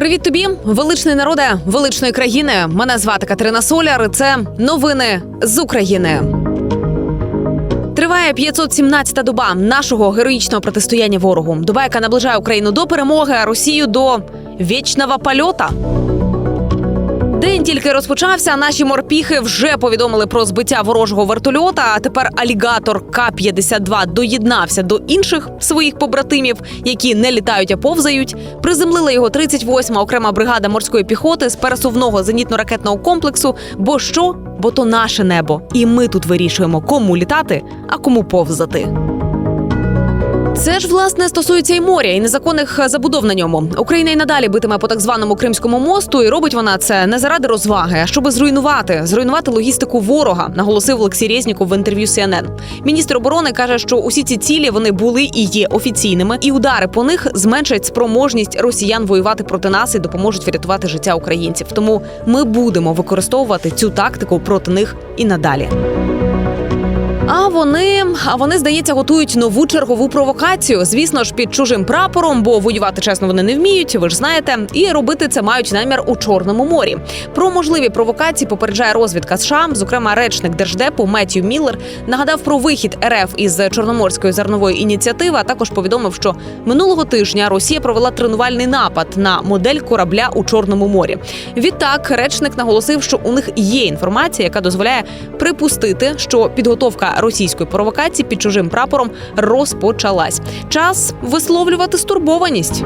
Привіт тобі, величний народе величної країни. Мене звати Катерина Соляр. і Це новини з України. Триває 517-та доба нашого героїчного протистояння ворогу. Доба, яка наближає Україну до перемоги, а Росію до вічного польота. День тільки розпочався. Наші морпіхи вже повідомили про збиття ворожого вертольота. А тепер алігатор К-52 доєднався до інших своїх побратимів, які не літають, а повзають. Приземлила його 38-ма окрема бригада морської піхоти з пересувного зенітно-ракетного комплексу. Бо що? Бо то наше небо, і ми тут вирішуємо, кому літати, а кому повзати. Це ж власне стосується і моря, і незаконних забудов на ньому. Україна й надалі битиме по так званому Кримському мосту, і робить вона це не заради розваги, а щоб зруйнувати, зруйнувати логістику ворога, наголосив Олексій Резніков в інтерв'ю CNN. Міністр оборони каже, що усі ці цілі вони були і є офіційними, і удари по них зменшать спроможність росіян воювати проти нас і допоможуть врятувати життя українців. Тому ми будемо використовувати цю тактику проти них і надалі. А вони, а вони здається, готують нову чергову провокацію. Звісно ж, під чужим прапором, бо воювати чесно вони не вміють. Ви ж знаєте, і робити це мають намір у Чорному морі. Про можливі провокації попереджає розвідка США. Зокрема, речник держдепу Меттью Міллер нагадав про вихід РФ із Чорноморської зернової ініціативи. А також повідомив, що минулого тижня Росія провела тренувальний напад на модель корабля у Чорному морі. Відтак, речник наголосив, що у них є інформація, яка дозволяє припустити, що підготовка російської провокації під чужим прапором розпочалась. Час висловлювати стурбованість.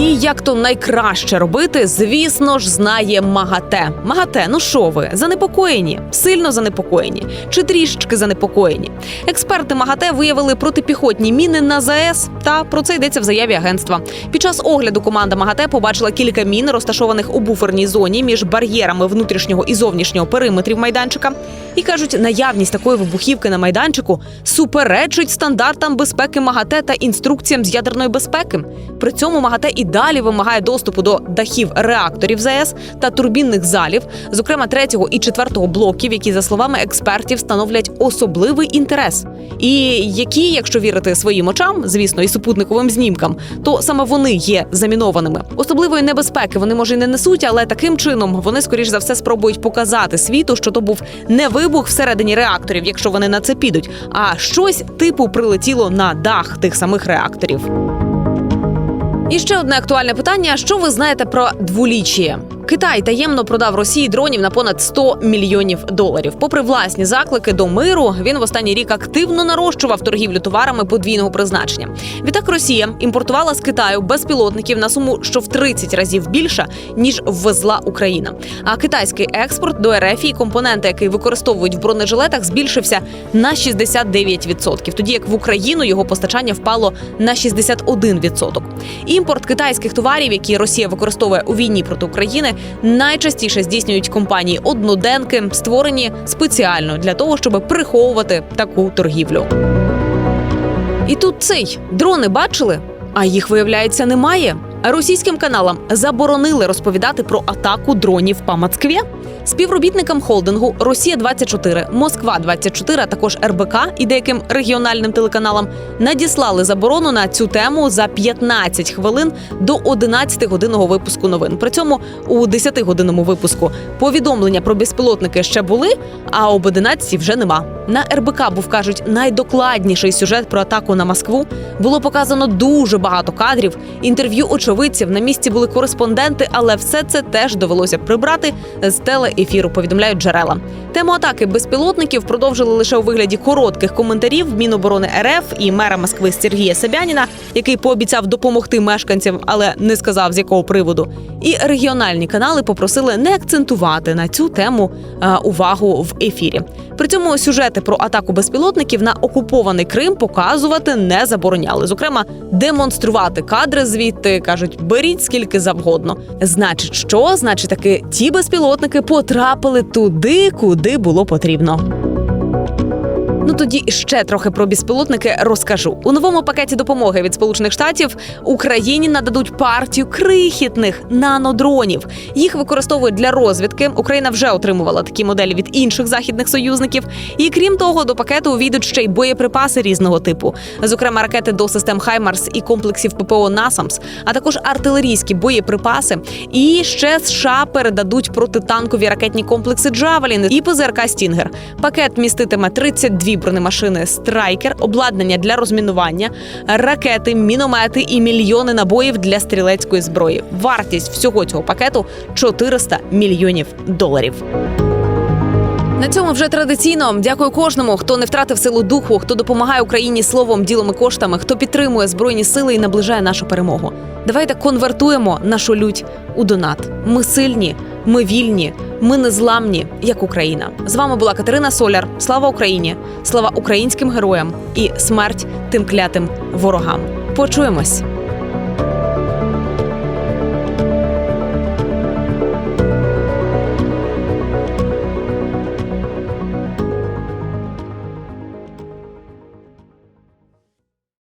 І як то найкраще робити, звісно ж, знає МАГАТЕ. МАГАТЕ, ну що ви, занепокоєні, сильно занепокоєні чи трішечки занепокоєні. Експерти МАГАТЕ виявили протипіхотні міни на ЗАЕС. Та про це йдеться в заяві агентства. Під час огляду команда МАГАТЕ побачила кілька мін, розташованих у буферній зоні між бар'єрами внутрішнього і зовнішнього периметрів майданчика. І кажуть, наявність такої вибухівки на майданчику суперечить стандартам безпеки МАГАТЕ та інструкціям з ядерної безпеки. При цьому МАГАТЕ і далі вимагає доступу до дахів реакторів ЗАЕС та турбінних залів, зокрема третього і четвертого блоків, які за словами експертів становлять особливий інтерес, і які, якщо вірити своїм очам, звісно, і супутниковим знімкам, то саме вони є замінованими. Особливої небезпеки вони може й не несуть, але таким чином вони скоріш за все спробують показати світу, що то був не вибух всередині реакторів, якщо вони на це підуть, а щось типу прилетіло на дах тих самих реакторів. І ще одне актуальне питання: що ви знаєте про дволічіє? Китай таємно продав Росії дронів на понад 100 мільйонів доларів. Попри власні заклики до миру, він в останній рік активно нарощував торгівлю товарами подвійного призначення. Відтак Росія імпортувала з Китаю безпілотників на суму, що в 30 разів більша ніж ввезла Україна. А китайський експорт до РФ і компоненти, які використовують в бронежилетах, збільшився на 69%, тоді як в Україну його постачання впало на 61%. Імпорт китайських товарів, які Росія використовує у війні проти України, найчастіше здійснюють компанії одноденки, створені спеціально для того, щоб приховувати таку торгівлю. І тут цей дрони бачили, а їх виявляється немає. Російським каналам заборонили розповідати про атаку дронів по Москві. Співробітникам холдингу Росія 24 Москва 24 а також РБК і деяким регіональним телеканалам надіслали заборону на цю тему за 15 хвилин до 11-годинного випуску новин. При цьому у 10-годинному випуску повідомлення про безпілотники ще були, а об 11 вже нема. На РБК був кажуть найдокладніший сюжет про атаку на Москву. Було показано дуже багато кадрів. Інтерв'ю очевидців на місці були кореспонденти, але все це теж довелося прибрати з телеефіру. Повідомляють джерела. Тему атаки безпілотників продовжили лише у вигляді коротких коментарів Міноборони РФ і мера Москви Сергія Собяніна, який пообіцяв допомогти мешканцям, але не сказав з якого приводу. І регіональні канали попросили не акцентувати на цю тему е, увагу в ефірі. При цьому сюжети про атаку безпілотників на окупований Крим показувати не забороняли. Зокрема, демонструвати кадри звідти кажуть, беріть скільки завгодно. Значить, що значить, таки ті безпілотники потрапили туди, куди було потрібно. Ну тоді ще трохи про безпілотники розкажу. У новому пакеті допомоги від Сполучених Штатів Україні нададуть партію крихітних нанодронів. Їх використовують для розвідки. Україна вже отримувала такі моделі від інших західних союзників. І крім того, до пакету увійдуть ще й боєприпаси різного типу, зокрема ракети до систем Хаймарс і комплексів ППО Насамс, а також артилерійські боєприпаси. І ще США передадуть протитанкові ракетні комплекси Джавелін і ПЗРК Стінгер. Пакет міститиме 32 бронемашини Страйкер, обладнання для розмінування, ракети, міномети і мільйони набоїв для стрілецької зброї. Вартість всього цього пакету 400 мільйонів доларів. На цьому вже традиційно дякую кожному, хто не втратив силу духу, хто допомагає Україні словом, ділом і коштами, хто підтримує збройні сили і наближає нашу перемогу. Давайте конвертуємо нашу лють у донат. Ми сильні, ми вільні, ми незламні, як Україна. З вами була Катерина Соляр. Слава Україні! Слава українським героям і смерть тим клятим ворогам. Почуємось.